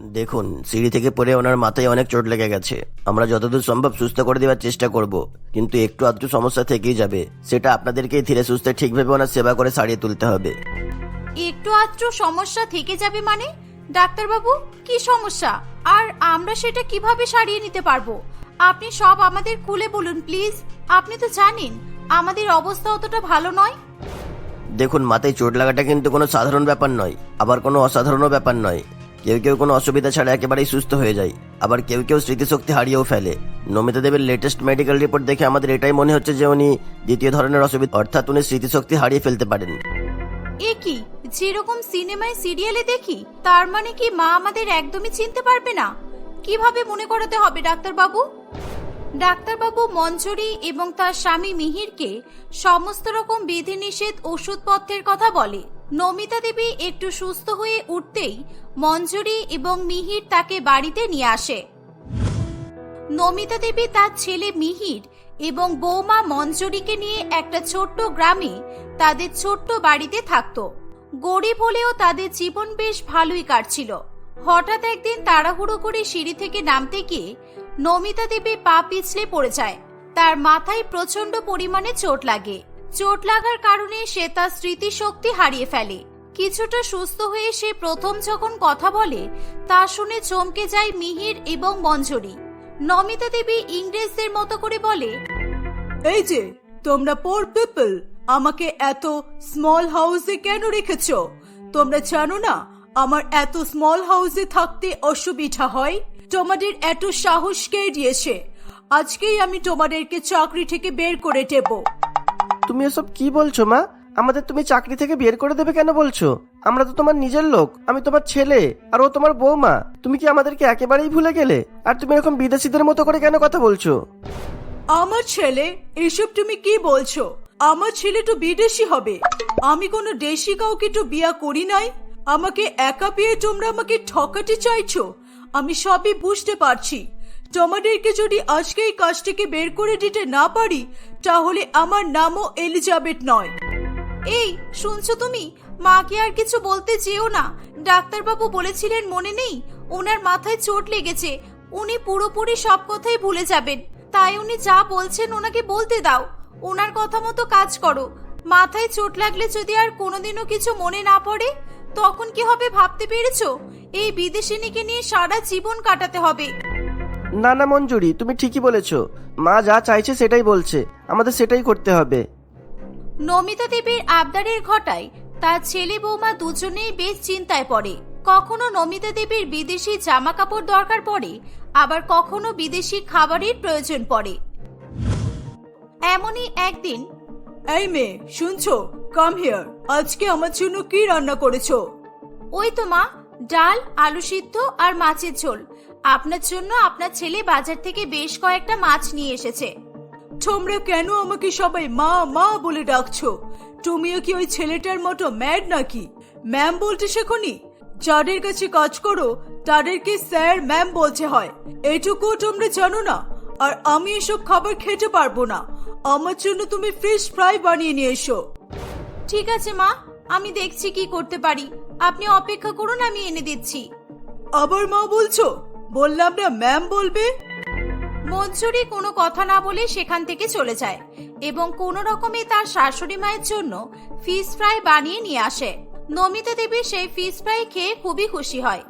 দেখুন সিঁড়ি থেকে পড়ে ওনার মাথায় অনেক চোট লেগে গেছে। আমরা যতদূর সম্ভব সুস্থ করে দেওয়ার চেষ্টা করব কিন্তু একটু আধটু সমস্যা থেকেই যাবে। সেটা আপনাদেরকেই ধীরে সুস্থে ঠিকভাবে ওনার সেবা করে সারিয়ে তুলতে হবে। একটু আধটু সমস্যা থেকে যাবে মানে? ডাক্তারবাবু কি সমস্যা? আর আমরা সেটা কীভাবে সারিয়ে নিতে পারব? আপনি সব আমাদের খুলে বলুন প্লিজ। আপনি তো জানেন আমাদের অবস্থা অতটা ভালো নয়। দেখুন মাথায় চোট লাগাটা কিন্তু কোনো সাধারণ ব্যাপার নয় আবার কোনো অসাধারণও ব্যাপার নয়। কেউ কেউ কোনো অসুবিধা ছাড়া একেবারেই সুস্থ হয়ে যায়। আবার কেউ কেউ স্মৃতিশক্তি হারিয়েও ফেলে। নমিতা দেবের লেটেস্ট মেডিকেল রিপোর্ট দেখে আমাদের এটাই মনে হচ্ছে যে উনি দ্বিতীয় ধরনের অসুবিধা অর্থাৎ উনি স্মৃতিশক্তি হারিয়ে ফেলতে পারেন। এ কি? যেরকম সিনেমায় সিরিয়ালে দেখি, তার মানে কি মা আমাদের একদমই চিনতে পারবে না? কীভাবে মনে করাতে হবে ডাক্তারবাবু? ডাক্তারবাবু মঞ্জুরি এবং তার স্বামী মিহিরকে সমস্ত রকম বিধিনিষেধ ওষুধপত্রের কথা বলে। নমিতা দেবী একটু সুস্থ হয়ে উঠতেই মঞ্জুরি এবং মিহির তাকে বাড়িতে নিয়ে আসে। নমিতা দেবী তার ছেলে মিহির এবং বৌমা মঞ্জুরিকে নিয়ে একটা ছোট্ট গ্রামে তাদের ছোট্ট বাড়িতে থাকতো। গরিব হলেও তাদের জীবন বেশ ভালোই কাটছিল। হঠাৎ একদিন তাড়াহুড়ো করে সিঁড়ি থেকে নামতে গিয়ে নমিতা দেবী পা পিছলে পড়ে যায়। তার মাথায় প্রচণ্ড পরিমাণে চোট লাগে। চোট লাগার কারণে সে তার স্মৃতিশক্তি হারিয়ে ফেলে। কিছুটা সুস্থ হয়ে সে প্রথম যখন কথা বলে, তা শুনে চমকে যায় মিহির এবং মঞ্জুরি। নমিতা দেবী ইংরেজদের মতো করে বলে, এই যে, তোমরা পোর পিপল আমাকে এত স্মল হাউসে কেন রেখেছ? তোমরা জানো না, আমার এত স্মল হাউসে থাকতে অসুবিধা হয়? তোমাদের এত সাহস কে দিয়েছে। আজকেই আমি তোমাদেরকে চাকরি থেকে বের করে দেব। তুমি এসব কি বলছো, মা? আমাদের তুমি চাকরি থেকে বের করে দেবে কেন বলছো? আমরা তো তোমার নিজের লোক, আমি তোমার ছেলে, আর ও তোমার বৌমা। তুমি কি আমাদেরকে একেবারেই ভুলে গেলে? আর তুমি এরকম বিদেশিদের মতো করে কেন কথা বলছো? আমার ছেলে, এসব তুমি কি বলছো? আমার ছেলে তো বিদেশি হবে। আমি কোনো দেশি কাউকে তো বিয়া করি নাই। আমাকে একা পেয়ে তোমরা আমাকে ঠকাতে চাইছো। আমি সবই বুঝতে পারছি। তোমাদেরকে যদি আজকে এই কাজ থেকে বের করে দিতে না পারি, তাহলে আমার নামও এলিজাবেথ নয়। এই, শুনছো তুমি? মাকে আর কিছু বলতে যেও না। ডাক্তারবাবু বলেছিলেন মনে নেই? ওনার মাথায় চোট লেগেছে। উনি পুরোপুরি সব কথাই ভুলে যাবেন। তাই উনি যা বলছেন ওনাকে বলতে দাও। ওনার কথা মতো কাজ করো। মাথায় চোট লাগলে যদি আর কোনোদিনও কিছু মনে না পড়ে, তখন কি হবে ভাবতে পেরেছ? এই বিদেশিনীকে নিয়ে সারা জীবন কাটাতে হবে। না না মঞ্জুরি তুমি ঠিকই বলেছ। মা যা চাইছে সেটাই বলছে। আমাদের সেটাই করতে হবে। নমিতা দেবীর আবদারের ঘটায় তার ছেলে বৌমা দুজনেই বেশ চিন্তায় পড়ে। কখনো নমিতা দেবীর বিদেশি জামা কাপড় দরকার পড়ে আবার কখনো বিদেশি খাবারের প্রয়োজন পড়ে। এমনই একদিন এই মেয়ে শুনছো? কাম হিয়ার আজকে আমার জন্য কি রান্না করেছ? ওই তো মা ডাল আলু সিদ্ধ আর মাছের ঝোল। আপনার জন্য আপনার ছেলে বাজার থেকে বেশ কয়েকটা মাছ নিয়ে এসেছে। তোমরা কেন আমাকে সবাই মা মা বলে ডাকছো? তুমিও কি ওই ছেলেটার মতো ম্যাড নাকি? ম্যাম বলতে শেখনি? যাদের কাছে কাজ করো তাদেরকে স্যার ম্যাম বলতে হয়। এটুকু তোমরা জানো না আর আমি এসব খাবার খেতে পারব না। আমার জন্য তুমি ফিশ ফ্রাই বানিয়ে নিয়ে এসো। ঠিক আছে মা। আমি দেখছি কি করতে পারি। আপনি অপেক্ষা করুন আমি এনে দিচ্ছি। আবার মা বলছো? বললাম না ম্যাম বলবে? মঞ্জুরি কোনো কথা না বলে সেখান থেকে চলে যায় এবং কোনো রকমে তার শাশুড়ি মায়ের জন্য ফিশ ফ্রাই বানিয়ে নিয়ে আসে। নমিতা দেবী সেই ফিশ ফ্রাই খেয়ে খুবই খুশি হয়।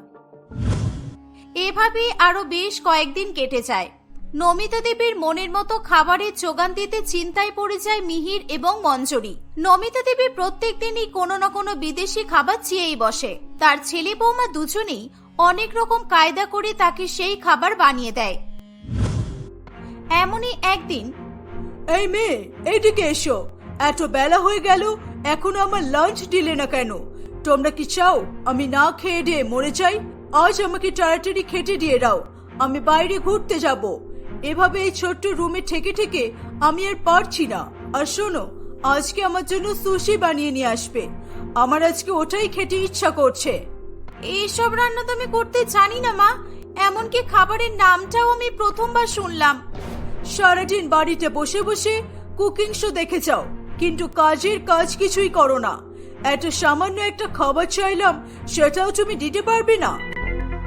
এভাবে আরও বেশ কয়েকদিন কেটে যায়। নমিতা দেবীর মনের মতো খাবারের যোগান দিতে চিন্তায় পড়ে যায় মিহির এবং মঞ্জুরি। নমিতা দেবী প্রত্যেক দিনই কোনো না কোনো বিদেশি খাবার চেয়েই বসে। তার ছেলে বৌমা দুজনেই অনেক রকম কায়দা করে তাকে সেই খাবার বানিয়ে দেয়। এমনই একদিন এই মেয়ে, এইদিকে এসো। এত বেলা হয়ে গেল, এখনও আমার লাঞ্চ দিলে না কেন? তোমরা কি চাও আমি না খেয়ে দিয়ে মরে যাই? আজ আমাকে তাড়াতাড়ি খেটে দিয়ে দাও। আমি বাইরে ঘুরতে যাব। এভাবে এই ছোট্ট রুমে থেকে থেকে আমি আর পারছি না। আর শোনো, আজকে আমার জন্য সুশি বানিয়ে নিয়ে আসবে। আমার আজকে ওটাই খেতে ইচ্ছা করছে। এইসব রান্না তো আমি করতে জানি না, মা। এমনকি খাবারের নামটাও আমি প্রথমবার শুনলাম। সারাদিন বাড়িতে বসে বসে কুকিং শো দেখে যাও। কিন্তু কাজের কাজ কিছুই করো না। এত সামান্য একটা খাবার চাইলাম, সেটাও তুমি দিতে পারবে না।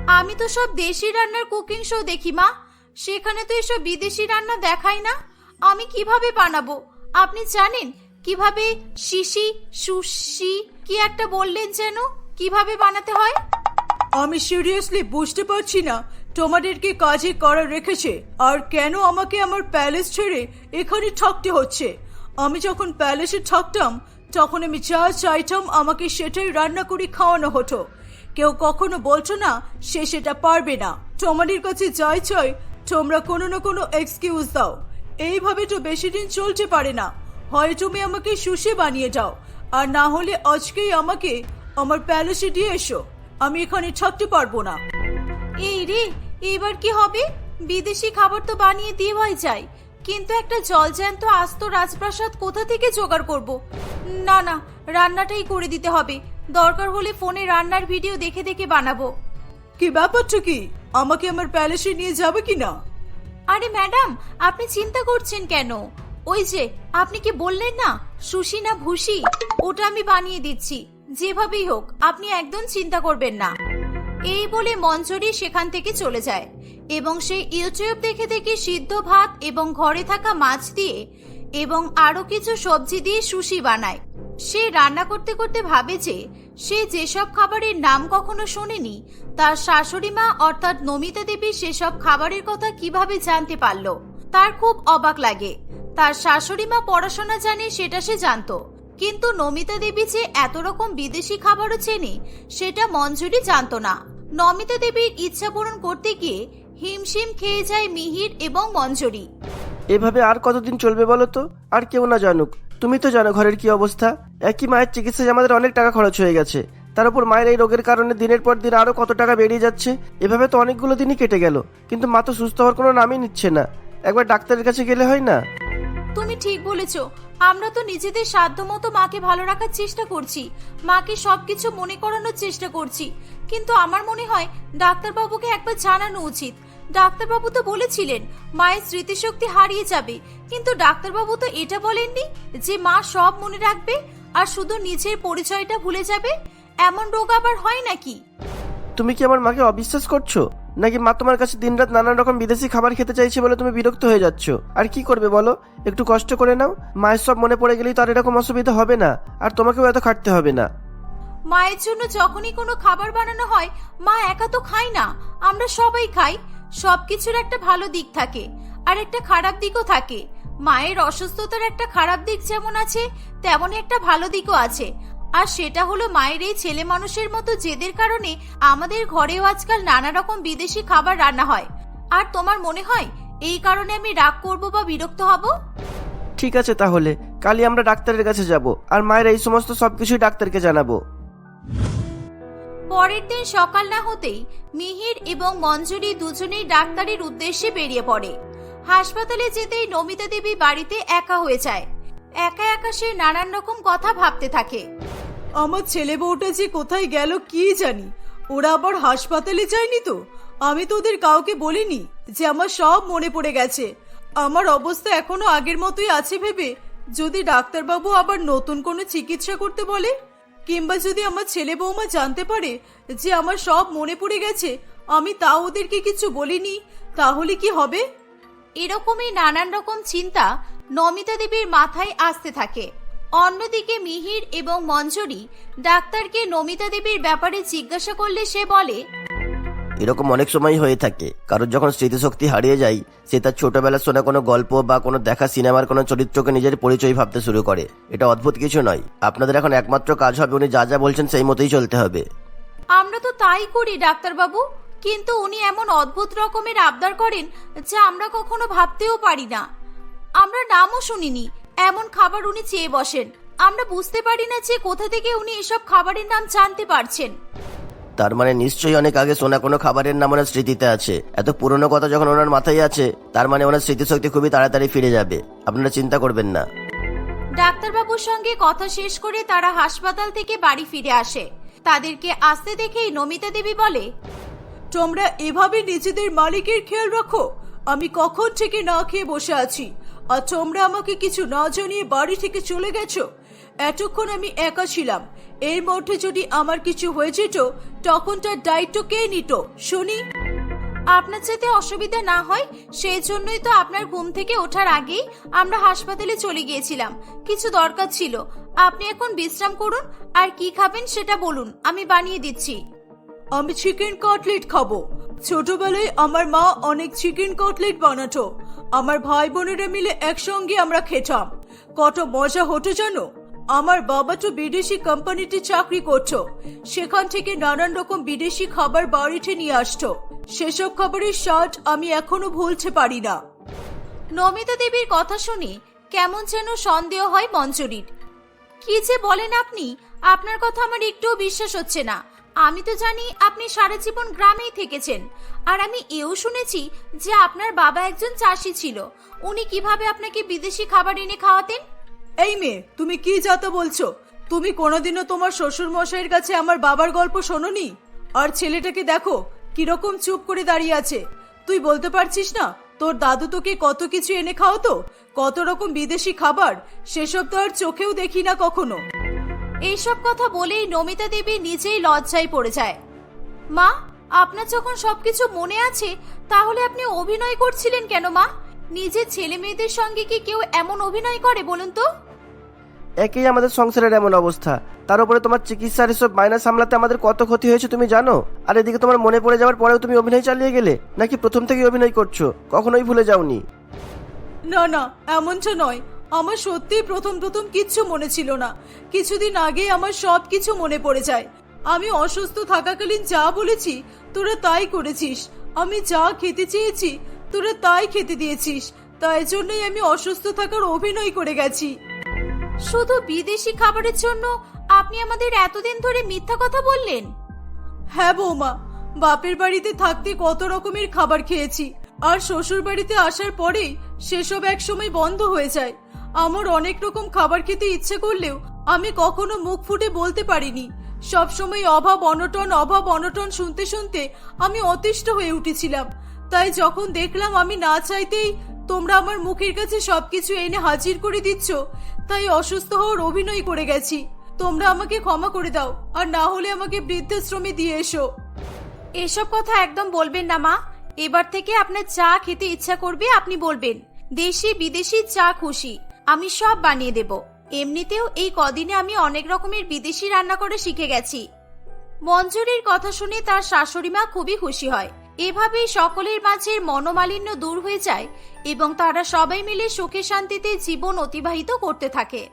আমি তো সব দেশি রান্নার কুকিং শো দেখি, মা। সেখানে তো এসব বিদেশি রান্না দেখাই না। আমি কীভাবে বানাবো? আপনি জানেন, কীভাবে শিশি, সুশি, কি একটা বললেন যেন? কীভাবে বানাতে হয়? আমি সিরিয়াসলি বুঝতে পারছি না তোমাদেরকে কাজে করা রেখেছে, আর কেন আমাকে আমার প্যালেস ছেড়ে এখানে থাকতে হচ্ছে? আমি যখন প্যালেসে থাকতাম, তখন আমি যা চাইতাম আমাকে সেটাই রান্না করে খাওয়ানো হতো। কেউ কখনো বলছো না, সে সেটা পারবে না। তোমাদের কাছে যাই চাই, তোমরা কোনো না কোনো এক্সকিউজ দাও। এইভাবে তো বেশি দিন চলতে পারে না। হয় তুমি আমাকে সুশি বানিয়ে দাও, আর না হলে আজকেই আমাকে আমার প্যালেসে দিয়ে এসো। আমি এখানে থাকতে পারব না। এই রে এবার কি হবে? বিদেশি খাবার তো বানিয়ে দেওয়াই যায়। কিন্তু একটা জলজ্যান্ত আস্ত রাজপ্রাসাদ কোথা থেকে জোগাড় করব? না না রান্নাটাই করে দিতে হবে। দরকার হলে ফোনে রান্নার ভিডিও দেখে দেখে বানাবো। কি ব্যাপারটা কি? আমাকে আমার প্যালেসে নিয়ে যাবে কি না? আরে ম্যাডাম আপনি চিন্তা করছেন কেন? ওই যে আপনি কি বললেন না? সুশি না ভুসি ওটা আমি বানিয়ে দিচ্ছি। যেভাবেই হোক, আপনি একদম চিন্তা করবেন না। এই বলে মঞ্জরি সেখান থেকে চলে যায় এবং সে ইউটিউব দেখে দেখে সিদ্ধ ভাত এবং ঘরে থাকা মাছ দিয়ে এবং আরও কিছু সবজি দিয়ে সুশি বানায়। সে রান্না করতে করতে ভাবে যে, সে যেসব খাবারের নাম কখনো শোনেনি, তার শাশুড়ি মা অর্থাৎ নমিতা দেবী সেসব খাবারের কথা কীভাবে জানতে পারল? তার খুব অবাক লাগে। তার শাশুড়ি মা পড়াশোনা জানে সেটা সে জানতো। কিন্তু নমিতা দেবী যে এত রকম বিদেশি খাবারও চেনে, সেটা মঞ্জুরি জানত না। নমিতা দেবীর ইচ্ছা পূরণ করতে গিয়ে হিমশিম খেয়ে যায় মিহির এবং মঞ্জুরি। এভাবে আর কতদিন চলবে বলো তো? আর কেউ না জানুক। তুমি তো জানো ঘরের কি অবস্থা। একই মায়ের চিকিৎসায় আমাদের অনেক টাকা খরচ হয়ে গেছে। তার উপর মায়ের এই রোগের কারণে দিনের পর দিন আরও কত টাকা বেরিয়ে যাচ্ছে, এভাবে তো অনেকগুলো দিনই কেটে গেল। কিন্তু মা তো সুস্থ হওয়ার কোনো নামই নিচ্ছে না। একবার ডাক্তারের কাছে গেলে হয় না? তুমি ঠিক বলেছ। আমরা তো নিজেদের সাধ্য মতো মাকে ভালো রাখার চেষ্টা করছি। মাকে সবকিছু মনে করানোর চেষ্টা করছি। কিন্তু আমার মনে হয় ডাক্তারবাবুকে একবার জানানো উচিত। ডাক্তারবাবু তো বলেছিলেন, মায়ের স্মৃতিশক্তি হারিয়ে যাবে। কিন্তু ডাক্তারবাবু তো এটা বলেননি যে মা সব মনে রাখবে আর শুধু নিজের পরিচয়টা ভুলে যাবে? এমন রোগ আবার হয় নাকি? তুমি কি আমার মাকে অবিশ্বাস করছ? নাকি মা তোমার কাছে দিনরাত নানান রকম বিদেশি খাবার খেতে চাইছে বলে তুমি বিরক্ত হয়ে যাচ্ছ? আর কি করবে বলো? একটু কষ্ট করে নাও। মায়ের সব মনে পড়ে গেলেই তো আর এরকম অসুবিধা হবে না। আর তোমাকেও এত খাটতে হবে না। মায়ের জন্য যখনই কোনো খাবার বানানো হয়, মা একা তো খায় না। আমরা সবাই খাই। সবকিছুর একটা ভালো দিক থাকে, আর একটা খারাপ দিকও থাকে। মায়ের অসুস্থতার একটা খারাপ দিক যেমন আছে, তেমনই একটা ভালো দিকও আছে। আর সেটা হলো মায়ের এই ছেলে মানুষের মতো জেদের কারণে আমাদের ঘরেও আজকাল নানা রকম বিদেশি খাবার রান্না হয়। আর তোমার মনে হয় এই কারণে আমি রাগ করব বা বিরক্ত হব? ঠিক আছে তাহলে কালই আমরা ডাক্তারের কাছে যাব আর মায়ের এই সমস্ত সবকিছুই ডাক্তারকে জানাব। পরের দিন সকাল না হতেই মিহির এবং মঞ্জুরি দুজনেই ডাক্তারের উদ্দেশ্যে বেরিয়ে পড়ে। হাসপাতালে যেতেই নমিতা দেবী বাড়িতে একা হয়ে যায়। একা একা সে নানান রকম কথা ভাবতে থাকে। আমার ছেলে বউটা যে কোথায় গেল কি জানি? ওরা আবার হাসপাতালে যায়নি তো? আমি তো ওদের কাউকে বলিনি যে আমার সব মনে পড়ে গেছে। আমার অবস্থা এখনও আগের মতোই আছে ভেবে যদি ডাক্তারবাবু আবার নতুন কোনো চিকিৎসা করতে বলে? কিংবা যদি আমার ছেলে বৌমা জানতে পারে যে আমার সব মনে পড়ে গেছে, আমি তা ওদেরকে কিছু বলিনি, তাহলে কি হবে? এরকমই নানান রকম চিন্তা নমিতা দেবীর মাথায় আসতে থাকে। অন্যদিকে মিহির এবং মঞ্জুরি ডাক্তারকে নমিতা দেবীর ব্যাপারে জিজ্ঞাসা করলে সে বলে এরকম অনেক সময় হয়ে থাকে। কারোর যখন স্মৃতিশক্তি হারিয়ে যায় সে তার ছোটবেলার শোনা কোনো গল্প বা কোনো দেখা সিনেমার কোনো চরিত্রকে নিজের পরিচয় ভাবতে শুরু করে। এটা অদ্ভুত কিছু নয়। আপনাদের এখন একমাত্র কাজ হবে উনি যা যা বলছেন সেই মতোই চলতে হবে। আমরা তো তাই করি ডাক্তারবাবু। কিন্তু উনি এমন অদ্ভুত রকমের আবদার করেন যা আমরা কখনো ভাবতেও পারি না। আমরা নামও শুনিনি। এমন খাবার উনি চেয়ে বসেন। আমরা বুঝতে পারি না যে কোথা থেকে উনি এসব খাবারের নাম জানতে পারছেন। তার মানে নিশ্চয়ই অনেক আগে শোনা কোনো খাবারের নাম ওনার স্মৃতিতে আছে। এত পুরনো কথা যখন ওনার মাথায় আছে তার মানে ওনার স্মৃতিশক্তি খুবই তাড়াতাড়ি ফিরে যাবে। আপনারা চিন্তা করবেন না। ডাক্তারবাবুর সঙ্গে কথা শেষ করে তারা হাসপাতাল থেকে বাড়ি ফিরে আসে। তাদেরকে আসতে দেখেই নমিতা দেবী বলে তোমরা এভাবে নিজেদের মালিকের খেয়াল রাখো? আমি কখন থেকে না খেয়ে বসে আছি? আর তোমরা আমাকে কিছু না জানিয়ে বাড়ি থেকে চলে গেছো? এতক্ষণ আমি একা ছিলাম। এর মধ্যে যদি আমার কিছু হয়ে যেত, তখন তার দায়িত্ব কে নিত? শুনি। আপনার যাতে অসুবিধা না হয়, সেই জন্যই তো আপনার ঘুম থেকে ওঠার আগেই আমরা হাসপাতালে চলে গিয়েছিলাম। কিছু দরকার ছিল। আপনি এখন বিশ্রাম করুন, আর কি খাবেন সেটা বলুন, আমি বানিয়ে দিচ্ছি। আমি চিকেন কাটলেট খাব। ছোটবেলায় আমার মা অনেক চিকেন কাটলেট বানাতো। আমার ভাই বোনেরা মিলে একসঙ্গে আমরা খেতাম। কত মজা হতো জানো? আমার বাবা তো বিদেশি কোম্পানিতে চাকরি করতো। সেখান থেকে নানান রকম বিদেশি খাবার বাড়িতে নিয়ে আসতো। সেসব খাবারের স্বাদ আমি এখনও ভুলতে পারি না। নমিতা দেবীর কথা শুনে কেমন যেন সন্দেহ হয় মঞ্জুরির। কি যে বলেন আপনি, আপনার কথা আমার একটুও বিশ্বাস হচ্ছে না। আমি তো জানি আপনি সারা জীবন গ্রামেই থেকেছেন। আর আমি এও শুনেছি যে আপনার বাবা একজন চাষি ছিল। উনি কীভাবে আপনাকে বিদেশি খাবার এনে খাওয়াতেন? এই মেয়ে, তুমি কি যাতা বলছো? তুমি কোনোদিনও তোমার শ্বশুর মশাইয়ের কাছে আমার বাবার গল্প শোনোনি? আর ছেলেটাকে দেখো, কীরকম চুপ করে দাঁড়িয়ে আছে। তুই বলতে পারছিস না, তোর দাদু তোকে কত কিছু এনে খাওয়াতো? কত রকম বিদেশি খাবার, সেসব তো আর চোখেও দেখি না কখনো। এইসব কথা বলেই নমিতা দেবী নিজেই লজ্জায় পড়ে যায়। মা আপনার যখন সবকিছু মনে আছে তাহলে আপনি অভিনয় করছিলেন কেন মা? নিজের ছেলে মেয়েদের সঙ্গে কি কেউ এমন অভিনয় করে বলুন তো? একেই আমাদের সংসারের এমন অবস্থা। তার উপরে তোমার চিকিৎসার এসব মাইনা সামলাতে আমাদের কত ক্ষতি হয়েছে তুমি জানো? আর এদিকে তোমার মনে পড়ে যাওয়ার পরেও তুমি অভিনয় চালিয়ে গেলে? নাকি প্রথম থেকে অভিনয় করছ? কখনোই ভুলে যাওনি। না না এমনটা নয়। আমার সত্যিই প্রথম প্রথম কিচ্ছু মনে ছিল না। কিছুদিন আগে আমার সব কিছু মনে পড়ে যায়। আমি অসুস্থ থাকাকালীন যা বলেছি তোরা তাই করেছিস। আমি যা খেতে চেয়েছি তোরা তাই খেতে দিয়েছিস। তাই জন্যই আমি অসুস্থ থাকার অভিনয় করে গেছি। শুধু বিদেশি খাবারের জন্য আপনি আমাদের এতদিন ধরে মিথ্যা কথা বললেন? হ্যাঁ বৌমা বাপের বাড়িতে থাকতে কত রকমের খাবার খেয়েছি। আর শ্বশুর বাড়িতে আসার পরেই সেসব একসময় বন্ধ হয়ে যায়। আমার অনেক রকম খাবার খেতে ইচ্ছে করলেও আমি কখনো মুখ ফুটে বলতে পারিনি। সব সময় অভাব, অনটন অভাব, অনটন শুনতে শুনতে আমি অতিষ্ঠ হয়ে উঠেছিলাম। তাই যখন দেখলাম আমি না চাইতেই তোমরা আমার মুখের কাছে সবকিছু এনে হাজির করে দিচ্ছ, তাই অসুস্থ হওয়ার অভিনয় করে গেছি। তোমরা আমাকে ক্ষমা করে দাও, আর না হলে আমাকে বৃদ্ধাশ্রমে দিয়ে এসো। এসব কথা একদম বলবেন না, মা। এবার থেকে আপনার চা খেতে ইচ্ছা করবে, আপনি বলবেন। দেশি বিদেশি চা খুশি। আমি সব বানিয়ে দেব। এমনিতেও এই কদিনে আমি অনেক রকমের বিদেশি রান্না করে শিখে গেছি। মঞ্জুরির কথা শুনে তার শাশুড়ি মা খুবই খুশি হয়। এভাবেই সকলের মাঝের মনোমালিন্য দূর হয়ে যায় এবং তারা সবাই মিলে সুখে শান্তিতে জীবন অতিবাহিত করতে থাকে।